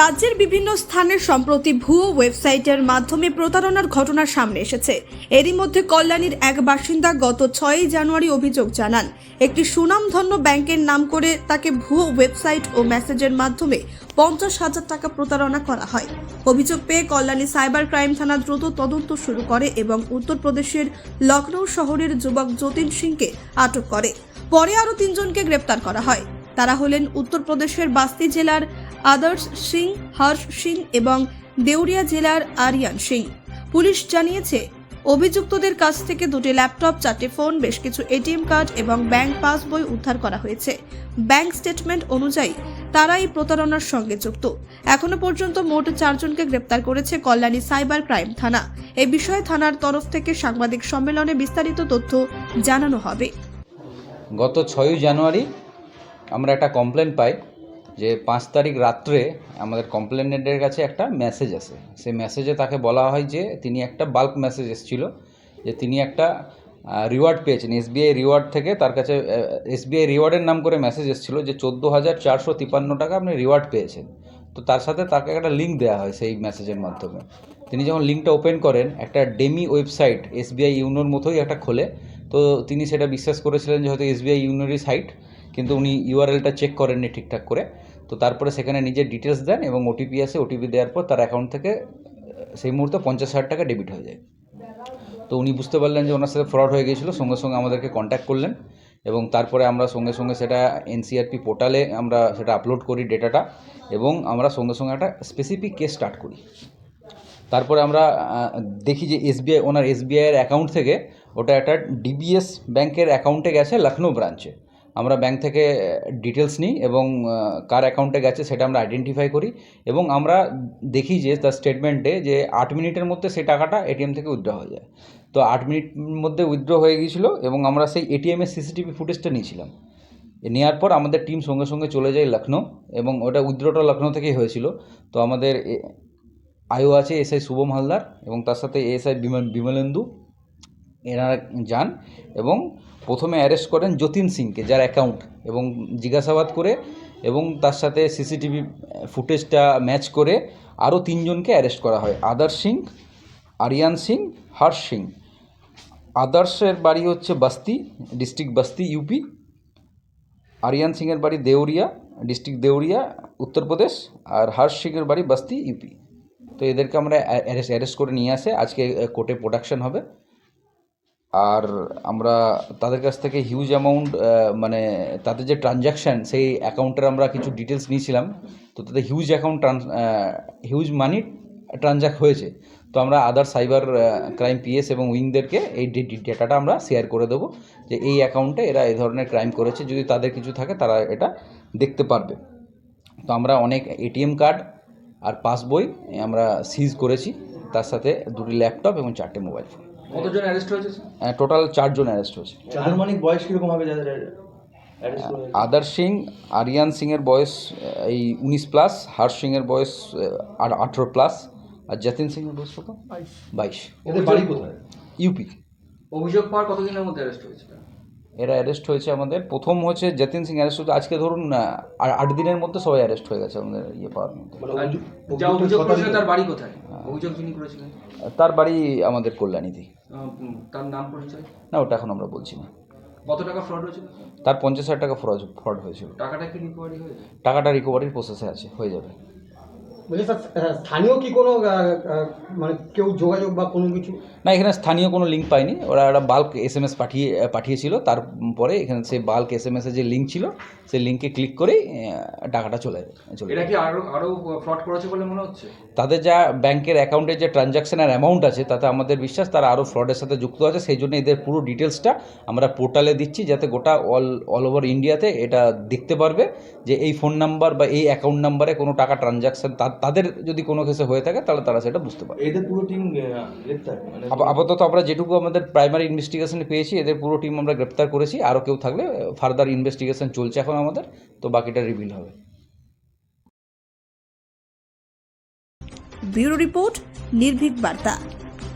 রাজ্যের বিভিন্ন স্থানের সম্প্রতি ভুয়ো ওয়েবসাইটের মাধ্যমে প্রতারণার ঘটনা সামনে এসেছে। এরই মধ্যে কল্যাণীর এক বাসিন্দা গত ছয়ই জানুয়ারি অভিযোগ জানান, একটি সুনামধন্য ব্যাংকের নাম করে তাকে ভুয়ো ওয়েবসাইট ও মেসেজের মাধ্যমে পঞ্চাশ হাজার টাকা প্রতারণা করা হয়। অভিযোগ পেয়ে কল্যাণী সাইবার ক্রাইম থানা দ্রুত তদন্ত শুরু করে এবং উত্তরপ্রদেশের লখনৌ শহরের যুবক যতীন সিংকে আটক করে। পরে আরও তিনজনকে গ্রেপ্তার করা হয়। তারা হলেন উত্তরপ্রদেশের বাস্তি জেলার আদর্শ সিং, হর্ষ সিং এবং দেউরিয়া জেলার আরিয়ান সিং। পুলিশ জানিয়েছে, অভিযুক্তদের কাছ থেকে দুটি ল্যাপটপ, চারটি ফোন, বেশ কিছু এটিএম কার্ড এবং ব্যাংক পাসবই উদ্ধার করা হয়েছে। ব্যাংক স্টেটমেন্ট অনুযায়ী তারা এই প্রতারণার সঙ্গে যুক্ত। এখনও পর্যন্ত মোট চারজনকে গ্রেপ্তার করেছে কল্যাণী সাইবার ক্রাইম থানা। এ বিষয়ে থানার তরফ থেকে সাংবাদিক সম্মেলনে বিস্তারিত তথ্য জানানো হবে। গত ছয়ই জানুয়ারি আমরা একটা কমপ্লেন পাই যে পাঁচ তারিখ রাত্রে আমাদের কমপ্লেনেন্টের কাছে একটা মেসেজ আসে। সেই মেসেজে তাকে বলা হয় যে তিনি একটা বাল্ক মেসেজ এসেছিল যে তিনি একটা রিওয়ার্ড পেয়েছেন। এসবিআই রিওয়ার্ড থেকে তার কাছে এসবিআই রিওয়ার্ডের নাম করে মেসেজ এসেছিল যে চোদ্দ হাজার চারশো তিপান্ন টাকা আপনি রিওয়ার্ড পেয়েছেন। তো তার সাথে তাকে একটা লিঙ্ক দেওয়া হয় সেই মেসেজের মাধ্যমে। তিনি যখন লিঙ্কটা ওপেন করেন, একটা ডেমি ওয়েবসাইট এসবিআই ইউনোর মতোই একটা খোলে। তো তিনি সেটা বিশ্বাস করেছিলেন যে হয়তো এসবিআই ইউনোরই সাইট কিন্তু উনি ইউআরএলটা চেক করেননি ঠিকঠাক করে। তো তারপরে সেখানে নিজের ডিটেলস দেন এবং ওটিপি আসে ওটিপি দেওয়ার পর তার অ্যাকাউন্ট থেকে সেই মুহূর্তে পঞ্চাশ হাজার টাকা ডেবিট হয়ে যায়। তো উনি বুঝতে পারলেন যে ওনার সাথে ফ্রড হয়ে গিয়েছিল, সঙ্গে সঙ্গে আমাদেরকে কন্ট্যাক্ট করলেন এবং তারপরে আমরা সঙ্গে সঙ্গে সেটা এনসিআরপি পোর্টালে আমরা সেটা আপলোড করি ডেটাটা এবং আমরা সঙ্গে সঙ্গে একটা স্পেসিফিক কেস স্টার্ট করি। তারপরে আমরা দেখি যে এসবিআই ওনার এসবিআইয়ের অ্যাকাউন্ট থেকে ওটা একটা ডিবিএস ব্যাংকের অ্যাকাউন্টে গেছে লখনৌ ব্রাঞ্চে আমরা ব্যাংক থেকে ডিটেলস নিই এবং কার অ্যাকাউন্টে গেছে সেটা আমরা আইডেন্টিফাই করি এবং আমরা দেখি যে তার স্টেটমেন্টে যে আট মিনিটের মধ্যে সেই টাকাটা এটিএম থেকে উইথড্র হয়ে যায়। তো আট মিনিট মধ্যে উইথড্র হয়ে গিয়েছিল এবং আমরা সেই এটিএমের সিসিটিভি ফুটেজটা নিয়েছিলাম। নেওয়ার পর আমাদের টিম সঙ্গে সঙ্গে চলে যায় লখনৌ এবং ওটা উইথড্রটা লখনৌ থেকেই হয়েছিল। তো আমাদের আয়ও আছে এসআই শুভম হালদার এবং তার সাথে এসআই বিমল বিমলেন্দু এনারা যান এবং প্রথমে অ্যারেস্ট করেন যতীন সিংকে, যার অ্যাকাউন্ট এবং জিজ্ঞাসাবাদ করে এবং তার সাথে সিসিটিভি ফুটেজটা ম্যাচ করে আরও তিনজনকে অ্যারেস্ট করা হয়। আদার্শ সিং, আরিয়ান সিং, হর্ষ সিং। আদার্সের বাড়ি হচ্ছে বাস্তি ডিস্ট্রিক্ট বাস্তি ইউপি আরিয়ান সিংয়ের বাড়ি দেউরিয়া ডিস্ট্রিক্ট দেউরিয়া, উত্তরপ্রদেশ। আর হর্ষ সিংয়ের বাড়ি বাস্তি ইউপি তো এদেরকে আমরা অ্যারেস্ট অ্যারেস্ট করে নিয়ে আসে। আজকে কোর্টে প্রোডাকশন হবে। আর আমরা তাদের কাছ থেকে হিউজ অ্যামাউন্ট মানে তাদের যে ট্রানজ্যাকশান সেই অ্যাকাউন্টের আমরা কিছু ডিটেলস নিয়েছিলাম। তো তাদের huge account trans huge money transact হয়েছে। তো আমরা আদার সাইবার ক্রাইম পিএস এবং উইংদেরকে এই ডেটাটা আমরা শেয়ার করে দেবো যে এই অ্যাকাউন্টে এরা এই ধরনের ক্রাইম করেছে। যদি তাদের কিছু থাকে, তারা এটা দেখতে পারবে। তো আমরা অনেক এটিএম কার্ড আর পাসবই আমরা সিজ করেছি। তার সাথে দুটি ল্যাপটপ এবং চারটে মোবাইল ফোন কতজন অ্যারেস্ট হয়েছে টোটাল চারজন অ্যারেস্ট হয়েছে। আনুমানিক বয়স কীরকম হবে যাদের হয়েছে? আদার সিং আরিয়ান সিংয়ের বয়স এই উনিশ প্লাস হর্ষ সিংয়ের বয়স আর আঠেরো প্লাস আর যতীন সিংয়ের বয়স কত? বাইশ। এদের বাড়ি কোথায়? ইউপি। অভিযোগ পাওয়ার কতদিনের মধ্যে অ্যারেস্ট হয়েছিল এরা অ্যারেস্ট হয়েছে আমাদের। প্রথম হচ্ছে যতীন সিং অ্যারেস্ট হয়েছে। আজকে ধরুন আর আট দিনের মধ্যে সবাই অ্যারেস্ট হয়ে গেছে আমাদের ইয়ে পাওয়ার মধ্যে। মানে তার বাড়ি কোথায়? অভিযোগ যিনি করেছিলেন? তার বাড়ি আমাদের উম, তার নাম পরিচয়? না ওটা এখন আমরা বলছি না। কত টাকা ফ্রড হয়েছিল? তার পঞ্চাশ হাজার টাকা ফ্রড ফ্রড হয়েছিল। টাকাটা কি রিকভারি হয়েছে? টাকাটা রিকভারির প্রসেসে আছে হয়ে যাবে। বলছি স্যার স্থানীয় কি কোনো মানে কেউ যোগাযোগ বা কোনো কিছু? না এখানে স্থানীয় কোনো লিঙ্ক পাইনি ওরা একটা বাল্ক এস এম এস পাঠিয়ে পাঠিয়েছিল তারপরে এখানে সেই বাল্ক এস এম এসের যে লিঙ্ক ছিল সেই লিঙ্কে ক্লিক করেই টাকাটা চলে চলে এটা কি আরও আরও ফ্রড করেছে বলে মনে হচ্ছে? তাদের যা ব্যাংকের অ্যাকাউন্টের যে ট্রানজ্যাকশনের অ্যামাউন্ট আছে তাতে আমাদের বিশ্বাস তারা আরও ফ্রডের সাথে যুক্ত আছে। সেই জন্য এদের পুরো ডিটেলসটা আমরা পোর্টালে দিচ্ছি যাতে গোটা অল অল ওভার ইন্ডিয়াতে এটা দেখতে পারবে যে এই ফোন নাম্বার বা এই অ্যাকাউন্ট নাম্বারে কোনো টাকা ট্রানজ্যাকশন তাদের যদি কোনো কেসে হয়ে থাকে তাহলে তারা সেটা বুঝতে পারে এদের পুরো টিম গ্রেপ্তার মানে আপাতত আমরা যেটুকু আমাদের প্রাইমারি ইনভেস্টিগেশনে পেয়েছি এদের পুরো টিম আমরা গ্রেপ্তার করেছি আরও কেউ থাকলে ফার্দার ইনভেস্টিগেশন চলছে এখন আমাদের তো বাকিটা রিভিল হবে। ব্যুরো রিপোর্ট নির্ভীক বার্তা।